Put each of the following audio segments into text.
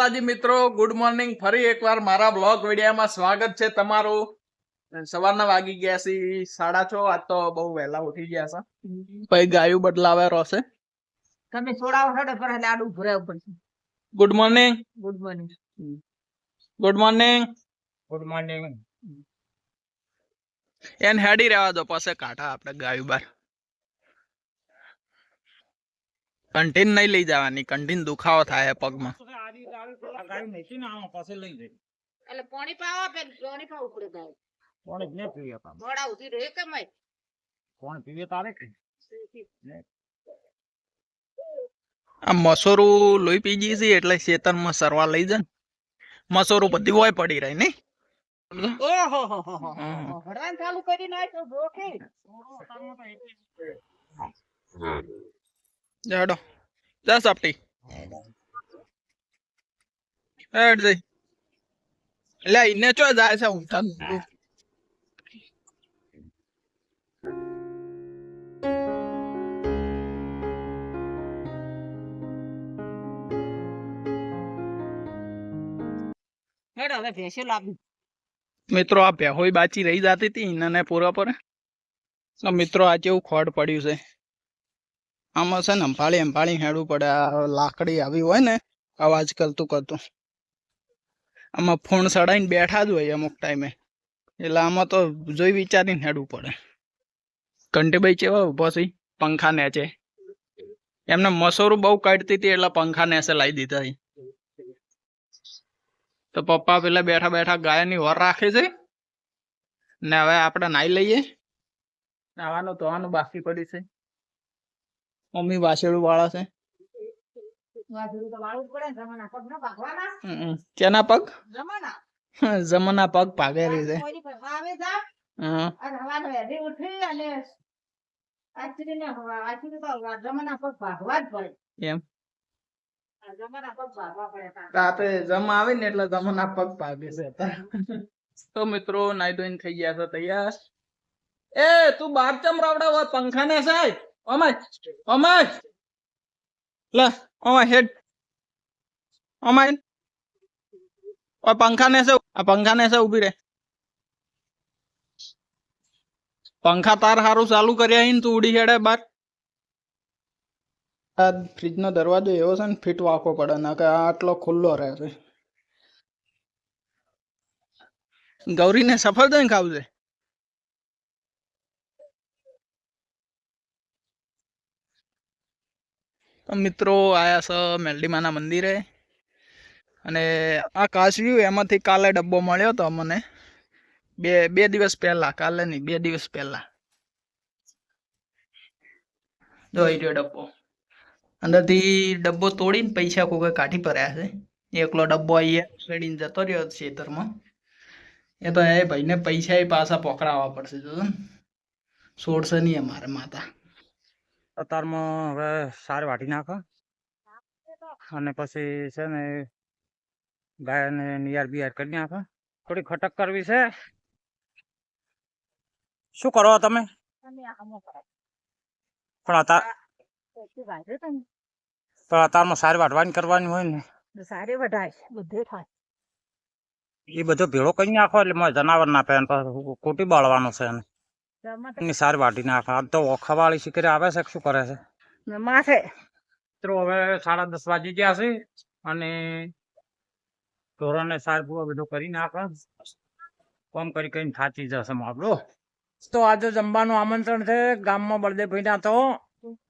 માતાજી મિત્રો good morning ફરી એકવાર મારા બ્લોગ વિડીયામાં સ્વાગત છે તમારું. સવારના વાગી ગયા છે સાડા છ આજ તો બહુ વહેલા ઉઠી ગયા છે. પછી ગાયું બદલાવે રોશે. તમે છોડાવો હેડો પર લાડુ આડું ભરાવું પડશે good morning good morning good morning good morning N હેડી રહેવા દો પાસે કાઢા આપણે ગાયું બાર. કંટીન નહીં લઈ જવાની કંટીન દુખાવો થાય પગમાં. એટલે પાણી પાવા પે પાણી પાવું પડે ગાય જ નહીં પીવે પાછું. મોડા ઉધી રહે કે મય કોણ પીવે તારે કે? આ મસોરું લોહી પી ગઈ છે એટલે ખેતરમાં સરવા લઈ જાય મસોરું બધી હોય પડી રહી નહીં. ઓહો હો હો હો હમ. ભરવાનું ચાલુ જા સાપટી. હેડ જઈ લે ઇને ચો જાય છે ઊંઘતા ઊંઘતું. હેડો હવે ભેંસો લાવી. મિત્રો આ ભેહોઈ બાચી રહી જતી હતી ઇનાને પૂરા પર તો મિત્રો આ જેવું ખોડ પડ્યું છે. આમાં છે ને અંભાળી અંભાળી હેડવું પડે. આ લાકડી આવી હોય ને અવાજ કરતું કરતું. આમાં ફોન સડાઈને બેઠા જ હોય અમુક ટાઈમે એટલે આમાં તો જોઈ વિચારીને હેડવું પડે. કંટીભાઈ કેવા ઊભો છે? પંખા નેચે. એમને મસોરું બહુ કાઢતી હતી એટલે પંખા નેસે લાવી દીધા તો પપ્પા પેલા બેઠા બેઠા ગાયની વર રાખે છે. ને હવે આપણે નાઈ લઈએ. નાવાનું ધોવાનું બાકી પડી છે. મમ્મી વાસેડું વાળા છે. વાસળું તો વાળવું જ પડે ને જમાના પગ જમાના પગ? ભાગે. રાતે જમ આવે ને એટલે જમના પગ ભાગે છે તો. મિત્રો નાઈ ધોઈને થઈ ગયા છો તૈયાર? એ તું બાર ચમ રાવડા હોય પંખા ને સાહેબ અમાય અમાય લે અમાય હેડ. અમાય ઓય પંખા ને છે, આ પંખા ને છે ઊભી રે. પંખા તાર હારું ચાલુ કર્યા હી ને તું ઉડી હેડે બાર. આ ફ્રીજ નો દરવાજો એવો છે ને, ફિટ વાંકો પડે, ને કે આટલો ખુલ્લો રહે છે. ગૌરીને સફળ દઈને ખાવશે મિત્રો, આયા છે મેલડીમાના મંદિરે. અને આ કાશ્યું, એમાંથી કાલે ડબ્બો મળ્યો તો મને બે બે દિવસ પહેલા, કાલે નહીં, બે દિવસ પહેલા. જોઈ રહ્યો ડબ્બો. અંદરથી ડબ્બો તોડીને પૈસા કોઈ કાઢી પડ્યા છે. એકલો ડબ્બો અહીંયા ચડીને જતો રહ્યો ખેતરમાં. એ તો એ ભાઈને પૈસા પાછા પકડાવવા પડશે જો ને. છોડશે નહીં અમારે માતા. અત્યારમાં હવે સાર વાટી નાખો. અને પછી છે ને ગાયને નિયાર બિયાર કરી નાખો. થોડી ખટક કરવી છે. શું કરો તમે. પણ નહીં. પણ અત્યારમાં સાર વાટવાની કરવાની હોય ને. સારી વઢાય બધે થાય. એ બધો ભેળો કરી નાખો એટલે જનાવર ના પહેન કોટી બાળવાનો છે એને. જમા સાર વાટી નાખો. આમ તો ઓખાવાળી શીખરે આવે છે શું કરે છે? માથે મિત્રો હવે સાડા દસ વાગી ગયા છે અને ઢોરાને સાર પૂરો બધું કરી નાખે. કોમ કરી કરીને થાચી જશે આપણો તો આજે જમવાનું આમંત્રણ છે ગામમાં બળદેવભાઈ ના તો?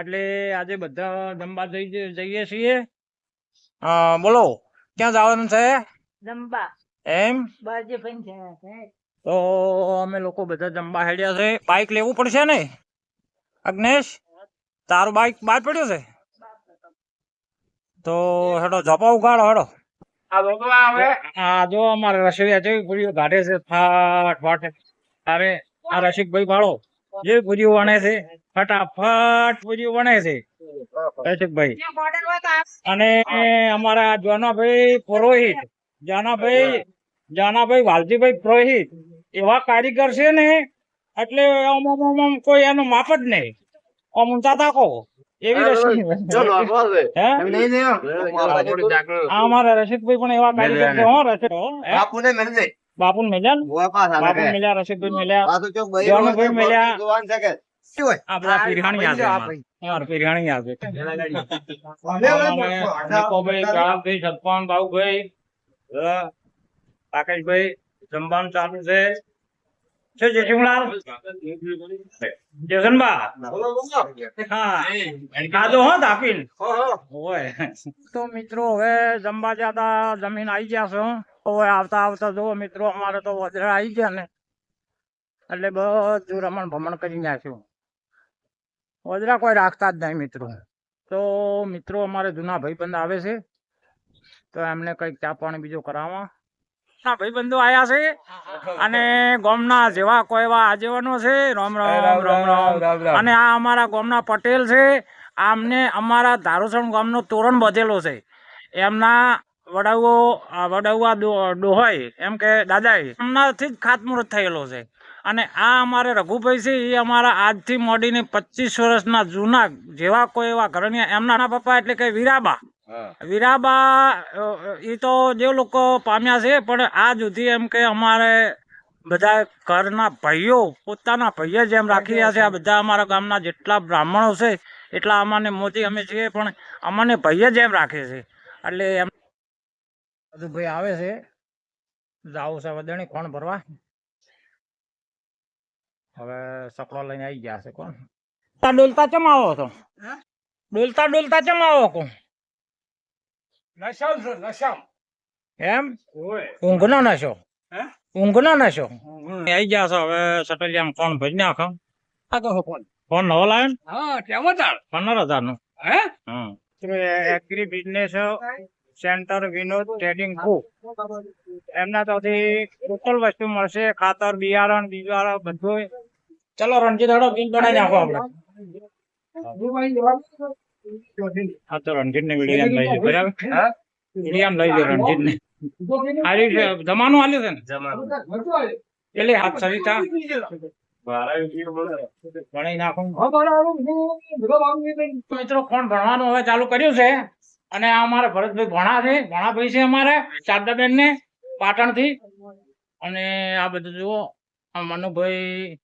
એટલે આજે બધા જમવા જઈ જઈએ છીએ. બોલો ક્યાં જવાનું છે? જમવા. એમ? બાજે ભાઈ છે. તો અમે લોકો બધા જમવા હેડ્યા છે. બાઇક લેવું પડશે ને? અગ્નેશ તારું બાઇક બહાર પડ્યું છે? તો હેડો જપા ઉગાડો હેડો. આ જો અમારે રસોઈયા જેવી પૂરીઓ કાઢે છે ફાટ ફાટ. અરે આ રસિકભાઈ ભાળો જે પૂરીઓ વણે છે ફટાફટ પૂરીઓ વણે છે. રસિકભાઈ અને અમારા જાનાભાઈ પુરોહિત જાનાભાઈ જાનાભાઈ વાલજીભાઈ પુરોહિત એવા કારીગર છે ને એટલે આમ કોઈ એનું માપ જ નહીં. આમ ઊંચા તાકો એવી રસી. હે આ અમારા રસિકભાઈ પણ એવા કારીગર છે હો રશીદ? બાપુને મળ્યા ને? બાપુ મળ્યા રસિકભાઈ મળ્યા જોનુભાઈ મળ્યા આ બધા પીરહાણી આવે નિકોભાઈ સતપાન બાબુભાઈ અ, રાકેશભાઈ જમવાનું ચાલુ છે. તો મિત્રો, હવે જમવા જતા જમીન આવી ગયા આવતા આવતા જો મિત્રો, અમારે તો વધરા આવી ગયા ને. એટલે બધું રમણ ભમણ કરી નાખ્યું. વજરા કોઈ રાખતા જ નહીં મિત્રો. તો મિત્રો, અમારે જૂના ભાઈબંધ આવે છે. તો એમને કંઈક ચા પાણી બીજું કરાવવા. ના ભાઈબંધો આયા છે અને ગોમના જેવા કોઈવા આગેવાનો છે રામ રામ રામ રામ અને આ અમારા ગોમના પટેલ છે આમને અમારા ધારોસણ ગામનો તોરણ બધેલો છે. એમના વડાવો વડાવવા વડાવા ડોહોય એમ કે દાદાએ એમનાથી જ ખાતમુહૂર્ત થયેલો છે. અને આ અમારે રઘુભાઈ છે એ અમારા આજથી મોડીને પચીસ વર્ષના જૂના જેવા કોઈ એવા ઘરની એમના નાના પપ્પા એટલે કે વીરાબા. વીરાબા એ તો જે લોકો પામ્યા છે પણ આ સુધી એમ કે અમારે બધા ઘરના ભાઈઓ પોતાના ભાઈઓ જેમ રાખી રહ્યા છે. આ બધા અમારા ગામના જેટલા બ્રાહ્મણો છે એટલા અમાને મોતી અમે છીએ પણ અમને ભાઈએ જેમ રાખે છે. એટલે એમ ભાઈ આવે છે. જાવ છે વદણી કોણ ભરવા? હવે સકડો લઈને આવી ગયા છે કોણ? ડોલતા ડોલતા ચમ આવો છો? ડોલતા ડોલતા ચમ આવો કો એમ? ઊંઘનો નશો. ઊંઘનો નશો. આવી ગયા છો હવે સટલિયામાં કોણ ભરી નાખો. ફોન? નવો લાવ્યો ને? પંદર હજાર નો agri business center Vinod trading book. એમના તોથી ટોટલ વસ્તુ મળશે ખાતર બિયારણ બિયારણ બધું ચલો રણજીત હડો બિલ બનાવી નાખો આપણે. હા તો રણજીત ને વીડિયો લઈ લે બરાબર? વીડિયો લઈ લે રણજીત ને હારી છે જમાનું છે ને? એટલે હાથ સરિતા. ભણાઈ નાખો. મિત્રો ફોન ભણવાનું હવે ચાલુ કર્યું છે. અને આ અમારા ભરતભાઈ ભણા છે. ભણાભાઈ છે અમારે શારદાબેન ને પાટણથી અને આ બધું જુઓ આ મનુભાઈ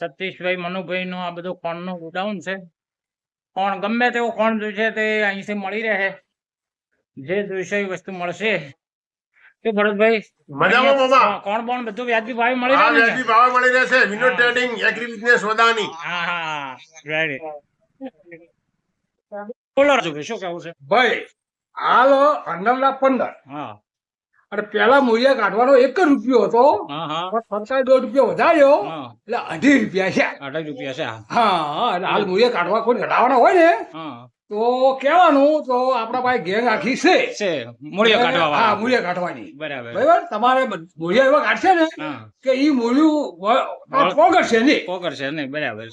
સતીશભાઈ મનુભાઈ નો આ બધું ફોનનું ગોડાઉન છે. ફોન ગમે તેવો કોણ જોઈશે તે અહીંથી મળી રહે જે જોઈશે એ વસ્તુ મળશે. કે ભરતભાઈ? મજામાં મામા કોણ બોણ બધું વ્યાજબી ભાવે મળી રહે વ્યાજબી ભાવે મળી રહેશે. વિનોદ ટ્રેડિંગ એગ્રી બિઝનેસ વદાની હા હા ready. બોલો રાજુભાઈ શું કેવું છે? ભાઈ હાલો અંડમના પંદર. હા. અને પેલા મૂળિયા કાઢવાનો એક જ રૂપિયો હતો. સરકારે દોઢ રૂપિયો વધાર્યો. એટલે અઢી રૂપિયા છે. અઢી રૂપિયા છે હા. એટલે હાલ મૂળિયા કાઢવા કોઈ ઘટાડવાના હોય ને તો કેવાનું તો આપણા પાસે ગેંગ આખી છે. કાઢવા હા મૂળિયા કાઢવાની. બરાબર. બરાબર? તમારે મૂળિયા એવા કાઢશે ને કે ઈ મૂળિયું પોગડશે નહીં. પોગડશે નહીં બરાબર?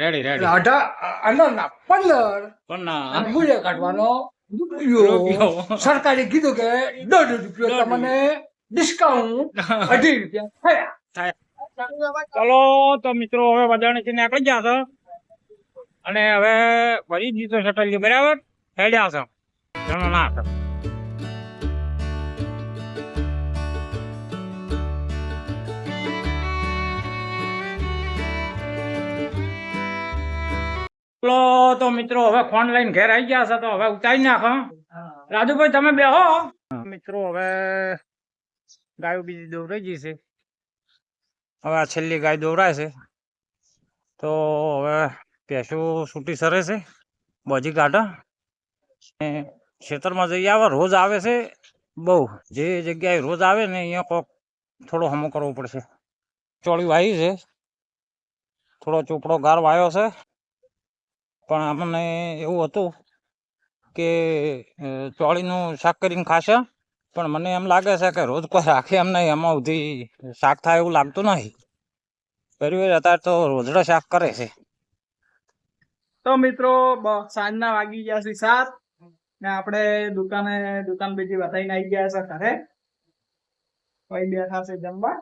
રેડી અઢા અંડરના પંદર અને કાઢવાનો રૂપિયો. સરકારે કીધું કે દોઢ રૂપિયો તમને ડિસ્કાઉન્ટ અઢી રૂપિયા થયા ચલો તો મિત્રો હવે વજાણી થી નીકળી ગયા છો અને હવે ફરી જીતો શટલ બરાબર હેડ્યા છો ઘણો ના છો તો મિત્રો હવે ફોન લઈને ઘેર આવી ગયા છે તો હવે ઉતારી નાખો રાજુભાઈ તમે બેહો. મિત્રો હવે ગાયો બીજી દોરાઈ ગઈ છે. હવે આ છેલ્લી ગાય દોરાય છે. તો હવે ભેંસો છૂટી સરે છે બજી કાઢા ને ખેતરમાં જઈ આવે રોજ આવે છે બહુ જે જગ્યાએ રોજ આવે ને અહીંયા કોક થોડો હમો કરવો પડશે. ચોળી વાવી છે. થોડો ચોપડો ગાર વાયો છે. પણ અમને એવું હતું કે ચોળીનું શાક કરીને ખાશે, પણ મને એમ લાગે છે કે રોજ કોઈ રાખે એમ નહીં એમાં સુધી શાક થાય એવું લાગતું નથી પરિવાર અત્યારે તો રોજડા શાક કરે છે. તો મિત્રો સાંજના વાગી ગયા છે સાત, ને આપણે દુકાને, દુકાન બીજી બતાવીને આવી ગયા છે ઘરે. ભાઈ બેઠા છે જમવા.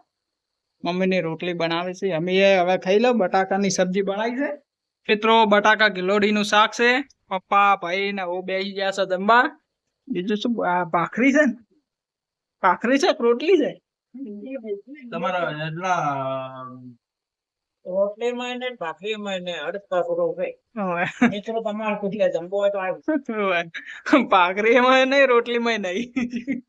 મમ્મીની રોટલી બનાવે છે. અમે હવે ખાઈ લો, બટાકાની સબ્જી બનાવી છે. મિત્રો બટાકા ગિલોડીનું શાક છે. પપ્પા ભાઈ ને હું બેસી ગયા છે જમવા બીજું શું? આ ભાખરી છે ને? ભાખરી છે? રોટલી છે? તમારા એટલા રોટલીમાં ને ભાખરીમાં ને અડધા કરો ભાઈ મિત્રો તમારે જમવો હોય તો આ ભાખરી ભાખરીમાં નહીં રોટલી માં નહીં.